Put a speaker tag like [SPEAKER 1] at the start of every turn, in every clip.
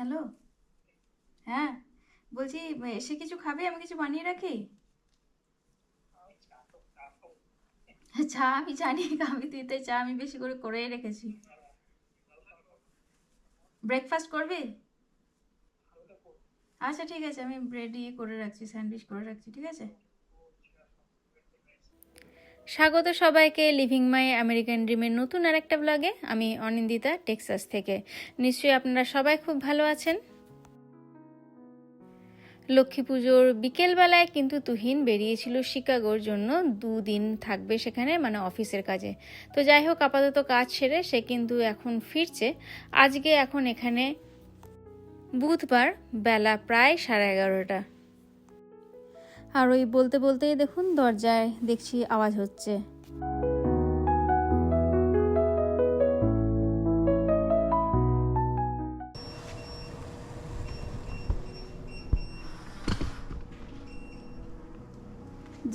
[SPEAKER 1] Hello হ্যাঁ? বলছি, এসে কিছু খাবে? আমি কিছু বানিয়ে রাখি? চা আমি জানি, আমি দিতে চা আমি বেশি করে করেই রেখেছি। ব্রেকফাস্ট করবি? আচ্ছা ঠিক আছে, আমি ব্রেড ইয়ে করে রাখছি স্যান্ডউইচ করে রাখছি, ঠিক আছে? স্বাগত সবাইকে লিভিং মাই আমেরিকান ড্রিমের নতুন আর একটা ব্লগে আমি অনিন্দিতা টেক্সাস থেকে। নিশ্চয়ই আপনারা সবাই খুব ভালো আছেন। লক্ষ্মী পুজোর বিকেলবেলায় কিন্তু তুহিন বেরিয়েছিল শিকাগোর জন্য। দুদিন থাকবে সেখানে মানে অফিসের কাজে। তো যাই হোক, আপাতত কাজ সেরে সে কিন্তু এখন ফিরছে। আজকে এখন এখানে বুধবার বেলা প্রায় সাড়ে এগারোটা। আর ওই বলতে বলতেই দেখুন দরজায় দেখছি আওয়াজ হচ্ছে।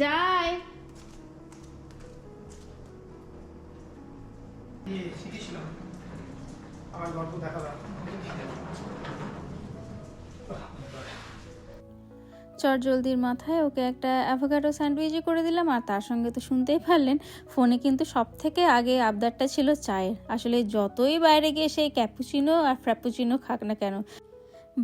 [SPEAKER 1] যায়
[SPEAKER 2] আমার গল্প
[SPEAKER 1] চট জলদির মাথায় ওকে একটা অ্যাভোকাডো স্যান্ডউইচই করে দিলাম, আর তার সঙ্গে তো শুনতেই পারলেন, ফোনে কিন্তু সব থেকে আগে আবদারটা ছিল চায়ের। আসলে যতই বাইরে গিয়ে সেই ক্যাপুচিনো আর ফ্র্যাপুচিনো খাক না কেন,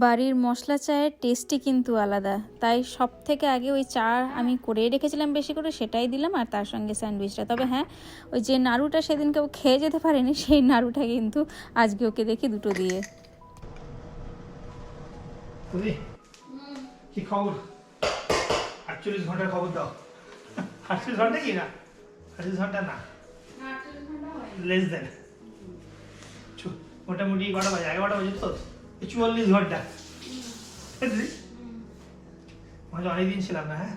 [SPEAKER 1] বাড়ির মশলা চায়ের টেস্টই কিন্তু আলাদা। তাই সব থেকে আগে ওই চা আমি করেই রেখেছিলাম বেশি করে, সেটাই দিলাম, আর তার সঙ্গে স্যান্ডউইচটা। তবে হ্যাঁ ওই যে নাড়ুটা সেদিনকে ও খেয়ে যেতে পারেনি, সেই নাড়ুটা কিন্তু আজকে ওকে দেখি দুটো দিয়ে।
[SPEAKER 2] কি খবর? আটচল্লিশ ঘণ্টার খবর দাও। আটচল্লিশ ঘণ্টা কি না? আটচল্লিশ ঘণ্টা না? লেস দেন মোটামুটি বাজে এগারোটা বাজে তো? চুয়াল্লিশ ঘণ্টা। মাঝে অনেকদিন ছিলাম না হ্যাঁ?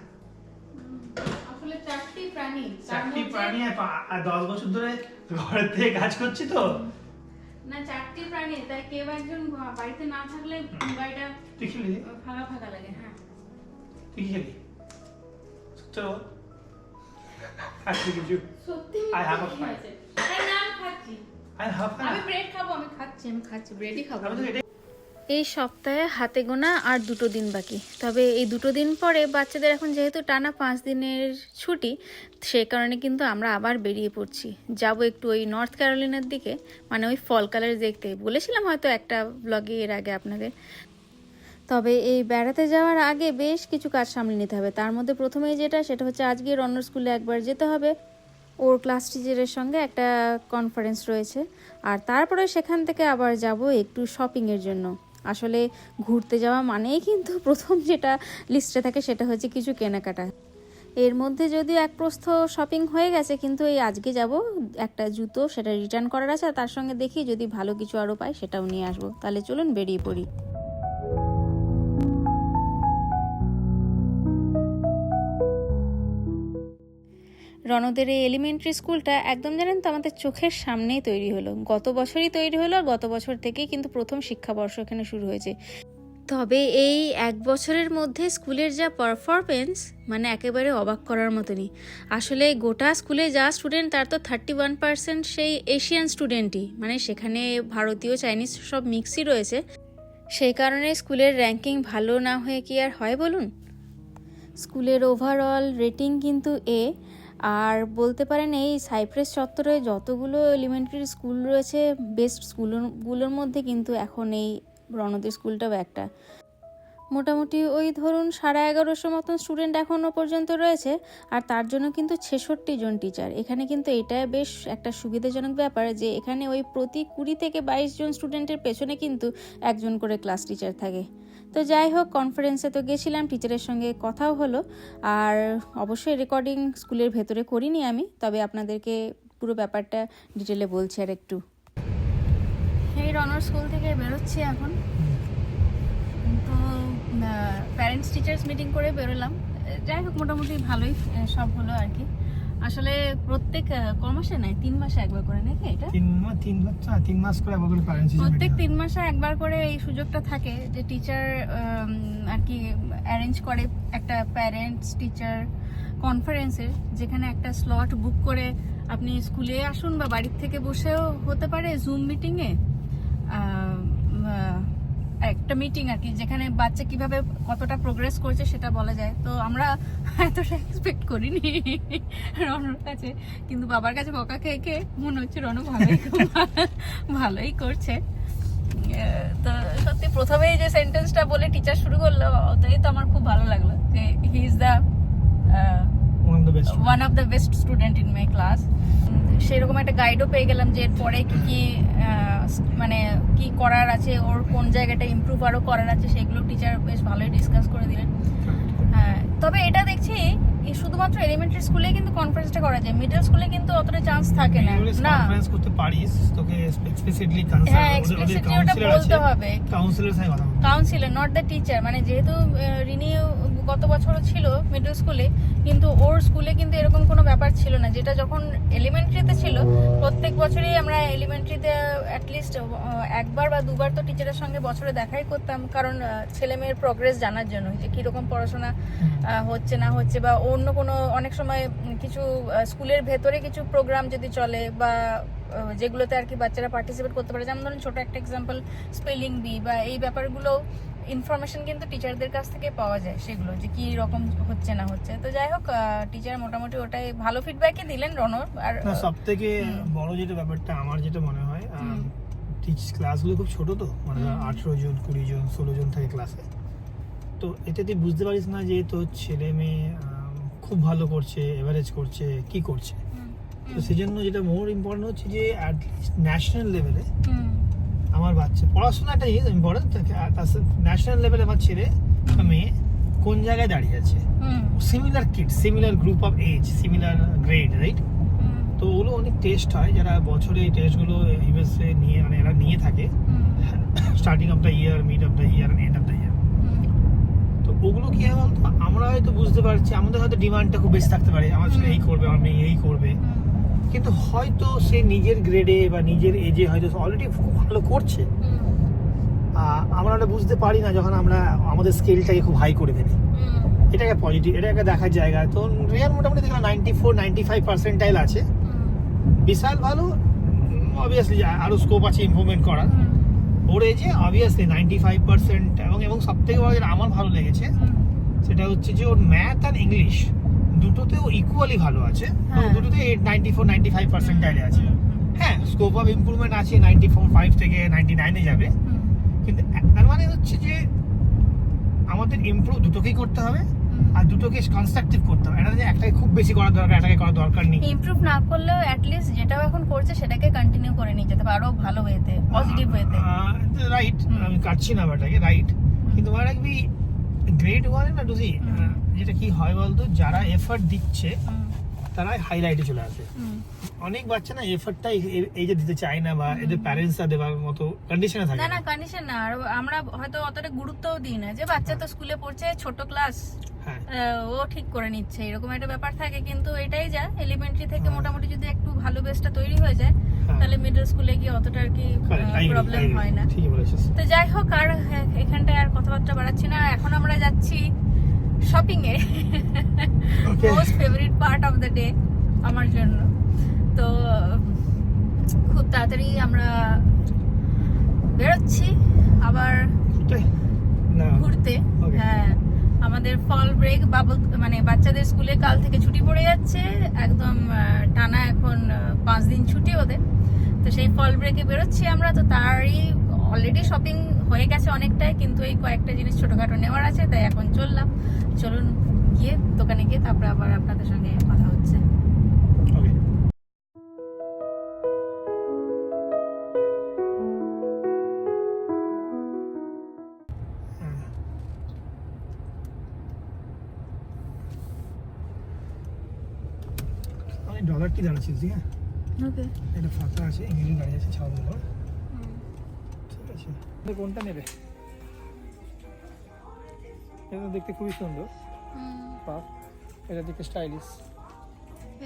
[SPEAKER 1] চারটি প্রাণী।
[SPEAKER 2] চারটি প্রাণী আর আর দশ বছর ধরে ঘরের থেকে কাজ করছি তো।
[SPEAKER 1] না চারটি প্রাণী তাই কেউ একজন বাড়িতে না থাকলে বাড়িটা
[SPEAKER 2] তুই খেলি?
[SPEAKER 1] ফাঁকা ফাঁকা লাগে হ্যাঁ।
[SPEAKER 2] তুই কি খেলি? চলো আর তুই কিছু
[SPEAKER 1] সত্যি
[SPEAKER 2] fire.
[SPEAKER 1] না আমি খাচ্ছি।
[SPEAKER 2] হাফ
[SPEAKER 1] আমি ব্রেড খাব আমি খাচ্ছি আমি খাচ্ছি ব্রেডই খাব। এই সপ্তাহে হাতে গোনা আর দুটো দিন বাকি। তবে এই দুটো দিন পরে বাচ্চাদের এখন যেহেতু টানা পাঁচ দিনের ছুটি, সে কারণে কিন্তু আমরা আবার বেরিয়ে পড়ছি। যাব একটু ওই নর্থ ক্যারোলিনার দিকে মানে ওই ফল কালার দেখতে। বলেছিলাম হয়তো একটা ব্লগে এর আগে আপনাদের। তবে এই বেড়াতে যাওয়ার আগে বেশ কিছু কাজ সামলে নিতে হবে। তার মধ্যে প্রথমেই যেটা, সেটা হচ্ছে আজকে রন্নর স্কুলে একবার যেতে হবে। ওর ক্লাস টিচারের সঙ্গে একটা কনফারেন্স রয়েছে। আর তারপরে সেখান থেকে আবার যাব একটু শপিংয়ের জন্য। আসলে ঘুরতে যাওয়া মানেই কিন্তু প্রথম যেটা লিস্টে থাকে সেটা হচ্ছে কিছু কেনাকাটা। এর মধ্যে যদিও এক প্রস্থ শপিং হয়ে গেছে, কিন্তু এই আজকে যাব, একটা জুতো সেটা রিটার্ন করার আছে তার সঙ্গে দেখি যদি ভালো কিছু আরও পাই সেটাও নিয়ে আসব। তাহলে চলুন বেরিয়ে পড়ি। রণদের এই এলিমেন্টারি স্কুলটা একদম জানেন তো আমাদের চোখের সামনেই তৈরি হলো। গত বছরই তৈরি হলো আর গত বছর থেকেই কিন্তু প্রথম শিক্ষাবর্ষ এখানে শুরু হয়েছে। তবে এই এক বছরের মধ্যে স্কুলের যা পারফরমেন্স মানে একেবারে অবাক করার মতনই। আসলে গোটা স্কুলে যা স্টুডেন্ট তার তো থার্টি ওয়ান পার্সেন্ট সেই এশিয়ান স্টুডেন্টই মানে সেখানে ভারতীয় চাইনিজ সব মিক্সই রয়েছে। সেই কারণে স্কুলের র্যাঙ্কিং ভালো না হয়ে কি আর হয় বলুন? স্কুলের ওভারঅল রেটিং কিন্তু এ আর বলতে পারেন এই সাইপ্রেস চত্বরে যতগুলো এলিমেন্টারি স্কুল রয়েছে বেস্ট স্কুলগুলোর মধ্যে কিন্তু এখন এই রণদের স্কুলটাও একটা। মোটামুটি ওই ধরুন সাড়ে এগারোশো মতন স্টুডেন্ট এখনও পর্যন্ত রয়েছে, আর তার জন্য কিন্তু ছেষট্টি জন টিচার এখানে কিন্তু এটা বেশ একটা সুবিধাজনক ব্যাপার যে এখানে ওই প্রতি কুড়ি থেকে বাইশ জন স্টুডেন্টের পেছনে কিন্তু একজন করে ক্লাস টিচার থাকে। তো যাই হোক কনফারেন্সে তো গেছিলাম টিচারের সঙ্গে কথাও হলো। আর অবশ্যই রেকর্ডিং স্কুলের ভেতরে করিনি আমি, তবে আপনাদেরকে পুরো ব্যাপারটা ডিটেলে বলছি আর একটু। এই রনর স্কুল থেকে বেরোচ্ছি এখন। তো প্যারেন্টস টিচার্স মিটিং করে বেরোলাম। যাই হোক, মোটামুটি ভালোই সব হলো আর কি। আসলে প্রত্যেক ক মাসে নেয় তিন মাসে একবার করে নাকি এটা?
[SPEAKER 2] তিন মাস তিন মাস তিন মাস করে একবার করে প্যারেন্টস
[SPEAKER 1] প্রত্যেক তিন মাসে একবার করে এই সুযোগটা থাকে যে টিচার আর কি অ্যারেঞ্জ করে একটা প্যারেন্টস টিচার কনফারেন্সের যেখানে একটা স্লট বুক করে আপনি স্কুলে আসুন বা বাড়ির থেকে বসেও হতে পারে জুম মিটিংয়ে একটা মিটিং আর কি যেখানে বাচ্চা কীভাবে কতটা প্রোগ্রেস করছে সেটা বলা যায়। তো আমরা এতটা এক্সপেক্ট করিনি রনর কাছে কিন্তু বাবার কাছে বকা খেয়ে খেয়ে মনে হচ্ছে রনু ভালোই ভালোই করছে। তো সত্যি প্রথমেই যে সেন্টেন্সটা বলে টিচার শুরু করল ওটাই তো আমার খুব ভালো লাগল যে he is the
[SPEAKER 2] one of the best
[SPEAKER 1] student in my class সেরকম একটা গাইডও পেয়ে গেলাম যে এরপরে কি কি মানে কি করার আছে ওর কোন জায়গাটা ইমপ্রুভ আরও করার আছে সেগুলো টিচার বেশ ভালোই ডিসকাস করে দিলেন। হ্যাঁ তবে এটা দেখছি শুধুমাত্র এলিমেন্টারি স্কুলে কিন্তু কনফারেন্সটা করা যায় মিডল স্কুলে কিন্তু অতটা চান্স থাকে না। না।
[SPEAKER 2] কনফারেন্স করতে পারিস তোকে এক্সপ্লিসিটলি
[SPEAKER 1] হ্যাঁ এক্সপ্লিসিটলি ওটা বলতে হবে।
[SPEAKER 2] কাউন্সিলর সাথে কথা
[SPEAKER 1] কাউন্সিলর নট দ্য টিচার মানে যেহেতু রিনি গত বছরও ছিল মিডল স্কুলে কিন্তু ওর স্কুলে কিন্তু এরকম কোনো ব্যাপার ছিল না। যেটা যখন এলিমেন্টারিতে ছিল প্রত্যেক বছরই আমরা এলিমেন্টারিতে অ্যাটলিস্ট একবার বা দুবার তো টিচারের সঙ্গে বছরে দেখাই করতাম। কারণ ছেলে মেয়ের প্রগ্রেস জানার জন্য যে কীরকম পড়াশোনা হচ্ছে না হচ্ছে বা অন্য কোনো অনেক সময় কিছু স্কুলের ভেতরে কিছু প্রোগ্রাম যদি চলে বা যেগুলোতে আর কি বাচ্চারা পার্টিসিপেট করতে পারে যেমন ধরুন ছোট একটা এক্সাম্পল স্পেলিং বি বা এই ব্যাপারগুলো ইনফরমেশন কিন্তু টিচারদের কাছ থেকে পাওয়া যায় সেগুলো যে কি রকম হচ্ছে না হচ্ছে তো যাই হোক টিচার মোটামুটি ওটাই ভালো ফিডব্যাকই দিলেন রনর আর
[SPEAKER 2] সব থেকে। বড় যেটা ব্যাপারটা আমার যেটা মনে হয়। টিচ ক্লাসগুলো খুব ছোট তো মানে আঠেরো জন কুড়ি জন ষোলো জন থাকে ক্লাসে তো এতে তুই বুঝতে পারিস না যে তোর ছেলে মেয়ে খুব ভালো করছে এভারেজ করছে কি করছে তো সেই জন্য যেটা মোর ইম্পর্টেন্ট হচ্ছে যে অ্যাটলিস্ট ন্যাশনাল লেভেলে আমার বাচ্চা পড়াশোনা একটা জিনিস ইম্পর্টেন্ট তার ন্যাশনাল লেভেলে আমার ছেলে মেয়ে কোন জায়গায় দাঁড়িয়ে আছে? Similar kid similar group of age similar grade right তো ওগুলো অনেক টেস্ট হয় যারা বছরে এই টেস্টগুলো ইউএসএ নিয়ে মানে এরা নিয়ে থাকে। Starting of the year mid of the year end of the year তো ওগুলো কি হয় বলতো? আমরা হয়তো বুঝতে পারছি আমাদের হয়তো ডিমান্ডটা খুব বেশি থাকতে পারে। আমার ছেলে এই করবে আমার মেয়ে এই করবে। কিন্তু হয়তো সে নিজের গ্রেডে বা নিজের এজে হয়তো অলরেডি খুব ভালো করছে। আমরা ওটা বুঝতে পারি না যখন আমরা আমাদের স্কেলটাকে খুব হাই করে ফেলি।
[SPEAKER 1] হুম,
[SPEAKER 2] এটা একটা পজিটিভ এটা একটা দেখার জায়গা। তো রিয়াল মোটামুটি দেখলাম ninety four ninety five percentile আছে বিশাল ভালো অবভিয়াসলি আরও স্কোপ আছে ইমপ্রুভমেন্ট করার। ওর এজে অবভিয়াসলি নাইনটি ফাইভ পার্সেন্ট এবং এবং সব থেকে বড় যেটা আমার ভালো লেগেছে সেটা হচ্ছে যে ওর ম্যাথ আর ইংলিশ দুটোতেও ইকুয়ালি ভালো আছে।
[SPEAKER 1] হ্যাঁ।
[SPEAKER 2] দুটোতে নাইনটি ফোর নাইনটি ফাইভ পার্সেন্টাইলে আছে। হ্যাঁ স্কোপ অফ ইমপ্রুভমেন্ট আছে নাইনটি ফোর ফাইভ থেকে নাইনটি নাইনে যাবে কিন্তু তার মানে হচ্ছে যে আমাদের ইমপ্রুভ দুটোকেই করতে হবে আর দুটোকে কনস্ট্রাকটিভ করতে হবে। এটা যে একটাকে খুব বেশি করার দরকার একটাকে করার দরকার নেই।
[SPEAKER 1] ইমপ্রুভ না করলেও অ্যাটলিস্ট যেটাও এখন করছে সেটাকে কন্টিনিউ করে নিয়ে যেতে পারো ভালো ওয়েতে পজিটিভ ওয়েতে
[SPEAKER 2] রাইট আমি কাটছি না ব্যাটাকে রাইট। কিন্তু মনে রাখবি গ্রেড ওয়ান না
[SPEAKER 1] হুম।
[SPEAKER 2] যেটা কি হয় বলতো যারা এফর্ট দিচ্ছে তারা হাইলাইটে চলে আসে। অনেক বাচ্চা না এফর্টটা এই যে দিতে চায় না বা এদের প্যারেন্টসরা দেওয়ার মতো কন্ডিশনে থাকে
[SPEAKER 1] না না। কন্ডিশন না। আর আমরা হয়তো অতটা গুরুত্বও দিই না যে বাচ্চা তো স্কুলে পড়ছে ছোট ক্লাস
[SPEAKER 2] হ্যাঁ।
[SPEAKER 1] ও ঠিক করে নিচ্ছে। এরকম একটা ব্যাপার থাকে কিন্তু এটাই যা এলিমেন্টারি থেকে
[SPEAKER 2] হ্যাঁ।
[SPEAKER 1] মোটামুটি যদি একটু ভালো বেসটা তৈরি হয়ে যায়
[SPEAKER 2] হ্যাঁ।
[SPEAKER 1] তাহলে মিডল স্কুলে গিয়ে অতটা আর কি প্রবলেম হয় না। তো যাই হোক আর হ্যাঁ, এখানটায় আর কথাবার্তা বাড়াচ্ছি না। এখন আমরা shopping A. Most favourite part of the day আমার জন্য। তো খুব তাড়াতাড়ি আমরা বেরোচ্ছি আবার ঘুরতে. হ্যাঁ আমাদের ফল ব্রেক বাবু মানে বাচ্চাদের স্কুলে কাল থেকে ছুটি পড়ে যাচ্ছে। একদম টানা এখন পাঁচ দিন ছুটি ওদের। তো সেই ফল ব্রেকে বেরোচ্ছি। অলরেডি শপিং হয়ে গেছে অনেকটাই কিন্তু এই কয়েকটা জিনিস ছোটখাটো নেওয়ার আছে তাই এখন চললাম। চলুন গিয়ে দোকানে গিয়ে তারপরে আবার আপনাদের সঙ্গে কথা হচ্ছে।
[SPEAKER 2] ওকে আমি ডলারটি দাঁড়াচ্ছি ঠিক আছে? এটা ফাঁকা আছে ইংরেজি দাঁড়িয়ে আছে ছাউনি ঘর ঠিক আছে কোনটা নেবে? এটা দেখতে খুবই সুন্দর। পাপ এটা দেখতে স্টাইলিশ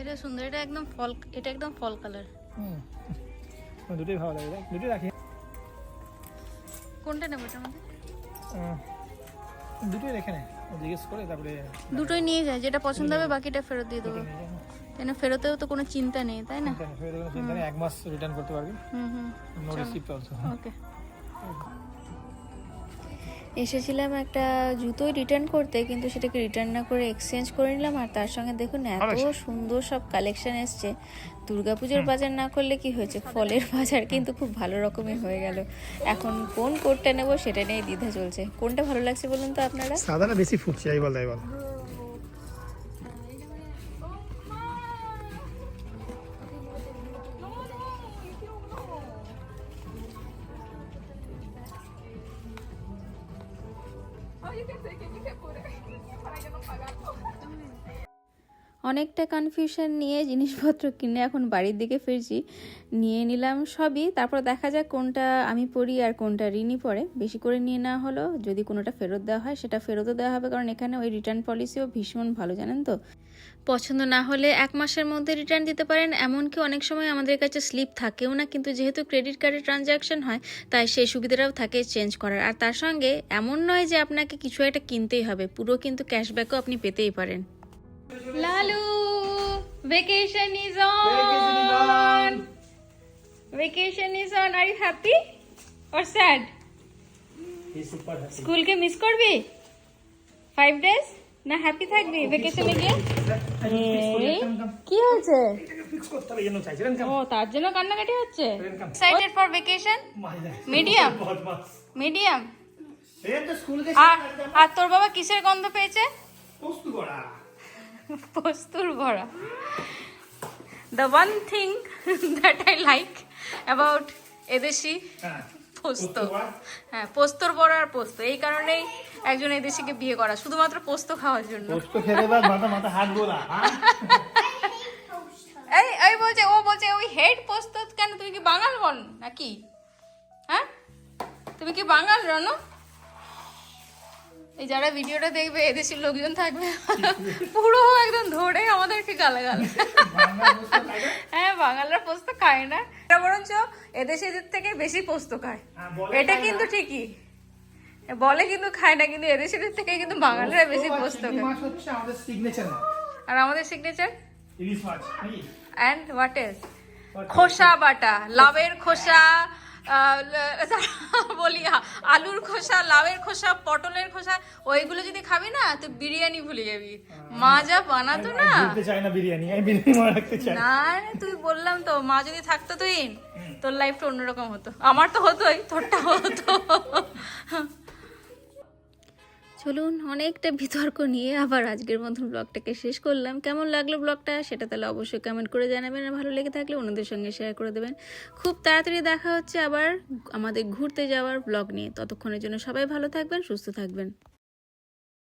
[SPEAKER 1] এটা সুন্দর এটা একদম ফল এটা একদম ফল কালার
[SPEAKER 2] হুম। দুটোই ভালো লাগে। দুটোই রাখি।
[SPEAKER 1] কোনটা নেব এটার মধ্যে
[SPEAKER 2] দুটোই রেখে নে। ও জিজ্ঞেস করে তারপরে
[SPEAKER 1] দুটোই নিয়ে যায় যেটা পছন্দ হবে বাকিটা ফেরত দিয়ে দেবো।
[SPEAKER 2] নিয়ে যাব।
[SPEAKER 1] ফেরতেও তো কোনো চিন্তা নেই তাই না?
[SPEAKER 2] কোনো চিন্তা নেই, এক মাস রিটার্ন করতে পারবি।
[SPEAKER 1] হুম হুম।
[SPEAKER 2] নো রিসিপ্ট অলসো
[SPEAKER 1] ওকে এসেছিলাম একটা জুতোই রিটার্ন করতে কিন্তু সেটাকে রিটার্ন না করে এক্সচেঞ্জ করে নিলাম আর তার সঙ্গে দেখুন এত সুন্দর সব কালেকশন এসছে। দুর্গাপুজোর বাজার না করলে কি হয়েছে? ফলের বাজার কিন্তু খুব ভালো রকমের হয়ে গেল। এখন কোন কোডটা নেব সেটা নিয়ে দ্বিধা চলছে। কোনটা ভালো লাগছে বলুন তো আপনারা?
[SPEAKER 2] সাদাটা বেশি ফুটছে এই বল তাই বল।
[SPEAKER 1] অনেকটা কনফিউশন নিয়ে জিনিসপত্র কিনে এখন বাড়ির দিকে ফিরছি। নিয়ে নিলাম সবই, তারপর দেখা যাক কোনটা আমি পড়ি আর কোনটা ঋণই পড়ে। বেশি করে নিয়ে নেওয়া হলো, যদি কোনোটা ফেরত দেওয়া হয় সেটা ফেরতও দেওয়া হবে, কারণ এখানে ওই রিটার্ন পলিসিও ভীষণ ভালো, জানেন তো? পছন্দ না হলে এক মাসের মধ্যে রিটার্ন দিতে পারেন, এমনকি অনেক সময় আমাদের কাছে স্লিপ থাকেও না, কিন্তু যেহেতু ক্রেডিট কার্ডের ট্রানজ্যাকশন হয়, তাই সেই সুবিধাটাও থাকে চেঞ্জ করার। আর তার সঙ্গে এমন নয় যে আপনাকে কিছু একটা কিনতেই হবে, পুরো কিন্তু ক্যাশব্যাকও আপনি পেতেই পারেন। Lalu vacation is on vacation is on are you happy or sad স্কুলকে মিস করবি ফাইভ ডেজ না হ্যাপি থাকবি ভেকেশনে গিয়ে কি হয়েছে? ও তার জন্য কান্নাকাটি হচ্ছে. Excited for vacation Medium? Medium
[SPEAKER 2] থেকে
[SPEAKER 1] আর আর তোর বাবা কিসের গন্ধ পেয়েছে?
[SPEAKER 2] পোস্ত করা
[SPEAKER 1] পোস্তুর ভরা the one thing that I like about এদেশি
[SPEAKER 2] হ্যাঁ।
[SPEAKER 1] পোস্ত। হ্যাঁ পোস্তর বড়া আর পোস্ত। এই কারণেই একজন এদেশিকে বিয়ে করা। শুধুমাত্র পোস্ত খাওয়ার জন্য।
[SPEAKER 2] পোস্ত খেতে পার মাথা মাথা হাত গোলা হ্যাঁ?
[SPEAKER 1] এই এই বলছে ও বলছে ওই হেড পোস্ত কেন? তুমি কি বাঙাল বল নাকি? হ্যাঁ? তুমি কি বাঙাল রানো? এই যারা ভিডিওটা দেখবে এদেশের লোকজন থাকবে পুরো একদম ধরে আমাদেরকে গালাগাল? হ্যাঁ বাঙালরা পোস্ত খায় না। এটা বরঞ্চ এদেশের থেকে বেশি পোস্ত খায়।
[SPEAKER 2] হ্যাঁ,
[SPEAKER 1] এটা কিন্তু ঠিকই। বলে কিন্তু খায় না কিন্তু এদেশের থেকে কিন্তু বাঙালিরা বেশি
[SPEAKER 2] পোস্ত চিংড়ি
[SPEAKER 1] খায়। আর আমাদের সিগনেচার
[SPEAKER 2] ইলিশ মাছ
[SPEAKER 1] অ্যান্ড হোয়াট এলস খোসা বাটা লাভের খোসা। বলি আলুর খোসা লাউয়ের খোসা পটলের খোসা ওইগুলো যদি খাবি না তো বিরিয়ানি ভুলে যাবি। মা যা বানাতো না।
[SPEAKER 2] না
[SPEAKER 1] তুই বললাম তো মা যদি থাকতো তুই তোর লাইফটা অন্যরকম হতো। আমার তো হতোই তোরটা হতো। চলুন অনেকটা বিতর্ক নিয়ে আবার আজকের মতন ব্লগটাকে শেষ করলাম। কেমন লাগল ব্লগটা? সেটা তাহলে অবশ্যই কমেন্ট করে জানাবেন আর ভালো লেগে থাকলে অন্যদের সঙ্গে শেয়ার করে দেবেন। খুব তাড়াতাড়ি দেখা হচ্ছে আবার আমাদের ঘুরতে যাওয়ার ব্লগ নিয়ে। ততক্ষণের জন্য সবাই ভালো থাকবেন, সুস্থ থাকবেন।